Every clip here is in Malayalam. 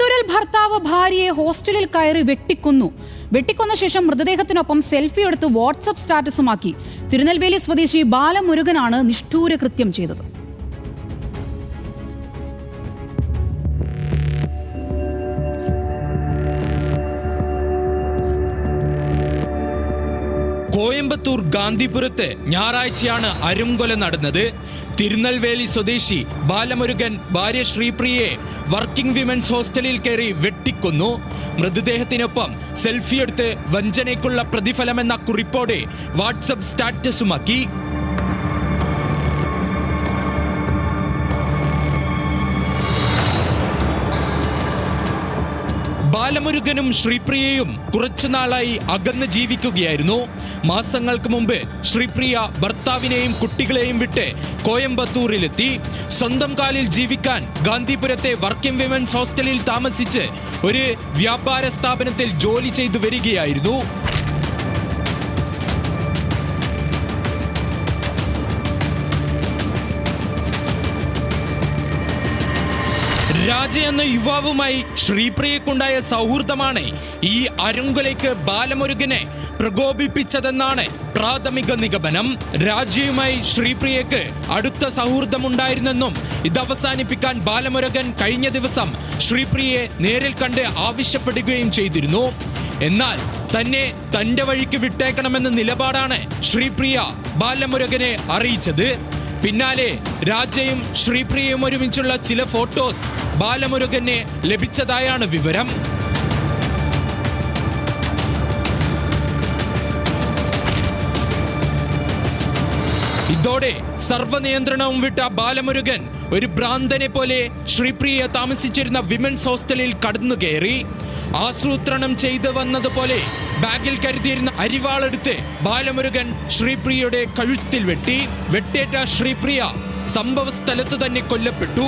കോയമ്പത്തൂരിൽ ഭർത്താവ് ഭാര്യയെ ഹോസ്റ്റലിൽ കയറി വെട്ടിക്കുന്നു. വെട്ടിക്കൊന്ന ശേഷം മൃതദേഹത്തിനൊപ്പം സെൽഫി എടുത്ത് വാട്സപ്പ് സ്റ്റാറ്റസുമാക്കി. തിരുനെൽവേലി സ്വദേശി ബാലമുരുകനാണ് നിഷ്ഠൂര കൃത്യം ചെയ്തത്. കോയമ്പത്തൂർ ഗാന്ധിപുരത്ത് ഞായറാഴ്ചയാണ് അരുംകൊല നടന്നത്. തിരുനെൽവേലി സ്വദേശി ബാലമുരുകൻ ഭാര്യ ശ്രീപ്രിയയെ വർക്കിംഗ് വിമൻസ് ഹോസ്റ്റലിൽ കയറി വെട്ടിക്കൊന്നു. മൃതദേഹത്തിനൊപ്പം സെൽഫി എടുത്ത് വഞ്ചനയ്ക്കുള്ള പ്രതിഫലമെന്ന കുറിപ്പോടെ വാട്സപ്പ് സ്റ്റാറ്റസുമാക്കി. ബാലമുരുകനും ശ്രീപ്രിയയും കുറച്ചുനാളായി അകന്ന് ജീവിക്കുകയായിരുന്നു. മാസങ്ങൾക്ക് മുമ്പ് ശ്രീപ്രിയ ഭർത്താവിനെയും കുട്ടികളെയും വിട്ട് കോയമ്പത്തൂരിലെത്തി. സ്വന്തം കാലിൽ ജീവിക്കാൻ ഗാന്ധിപുരത്തെ വർക്കിംഗ് വിമൻസ് ഹോസ്റ്റലിൽ താമസിച്ച് ഒരു വ്യാപാര സ്ഥാപനത്തിൽ ജോലി ചെയ്തു വരികയായിരുന്നു. രാജ എന്ന യുവാവുമായി ശ്രീപ്രിയക്കുണ്ടായ സൗഹൃദമാണ് ഈ അരുങ്കുലയ്ക്ക് ബാലമുരുകനെ പ്രകോപിപ്പിച്ചതെന്നാണ് പ്രാഥമിക നിഗമനം. രാജയുമായി ശ്രീപ്രിയക്ക് അടുത്ത സൗഹൃദമുണ്ടായിരുന്നെന്നും ഇത് അവസാനിപ്പിക്കാൻ ബാലമുരുകൻ കഴിഞ്ഞ ദിവസം ശ്രീപ്രിയയെ നേരിൽ കണ്ട് ആവശ്യപ്പെടുകയും ചെയ്തിരുന്നു. എന്നാൽ തന്നെ തന്റെ വഴിക്ക് വിട്ടേക്കണമെന്ന നിലപാടാണ് ശ്രീപ്രിയ ബാലമുരുകനെ അറിയിച്ചത്. പിന്നാലെ രാജയും ശ്രീപ്രിയയും ഒരുമിച്ചുള്ള ചില ഫോട്ടോസ് ബാലമുരുകനെ ലഭിച്ചതായാണ് വിവരം. ഇതോടെ സർവനിയന്ത്രണവും വിട്ട ബാലമുരുകൻ ഒരു ഭ്രാന്തനെ പോലെ ശ്രീപ്രിയ താമസിച്ചിരുന്ന വിമൻസ് ഹോസ്റ്റലിൽ കടന്നു കയറി ആസൂത്രണം ചെയ്തു വന്നതുപോലെ ബാഗിൽ കരുതിയിരുന്ന അരിവാളെടുത്ത് ബാലമുരുകൻ ശ്രീപ്രിയയുടെ കഴുത്തിൽ വെട്ടി. വെട്ടേറ്റ ശ്രീപ്രിയ സംഭവ സ്ഥലത്ത് തന്നെ കൊല്ലപ്പെട്ടു.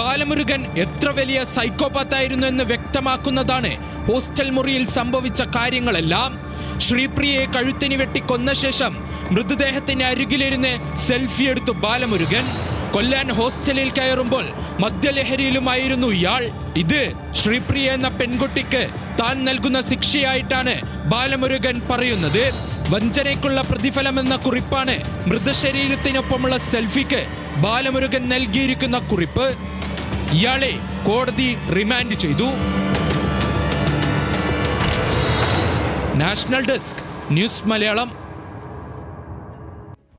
ബാലമുരുകൻ എത്ര വലിയ സൈക്കോപാത്തായിരുന്നു എന്ന് വ്യക്തമാക്കുന്നതാണ് ഹോസ്റ്റൽ മുറിയിൽ സംഭവിച്ച കാര്യങ്ങളെല്ലാം. ശ്രീപ്രിയയെ കഴുത്തിന് വെട്ടി കൊന്ന ശേഷം മൃതദേഹത്തിന് അരികിലിരുന്ന് സെൽഫി എടുത്തു ബാലമുരുകൻ. കൊല്ലാൻ ഹോസ്റ്റലിൽ കയറുമ്പോൾ മദ്യലഹരിയിലുമായിരുന്നു ഇയാൾ. ഇത് ശ്രീപ്രിയ എന്ന പെൺകുട്ടിക്ക് താൻ നൽകുന്ന ശിക്ഷയായിട്ടാണ് ബാലമുരുകൻ പറയുന്നത്. വഞ്ചനയ്ക്കുള്ള പ്രതിഫലമെന്ന കുറിപ്പാണ് മൃതശരീരത്തിനൊപ്പമുള്ള സെൽഫിക്ക് ബാലമുരുകൻ നൽകിയിരിക്കുന്ന കുറിപ്പ്. ഇയാളെ കോടതി റിമാൻഡ് ചെയ്തു. National desk news Malayalam.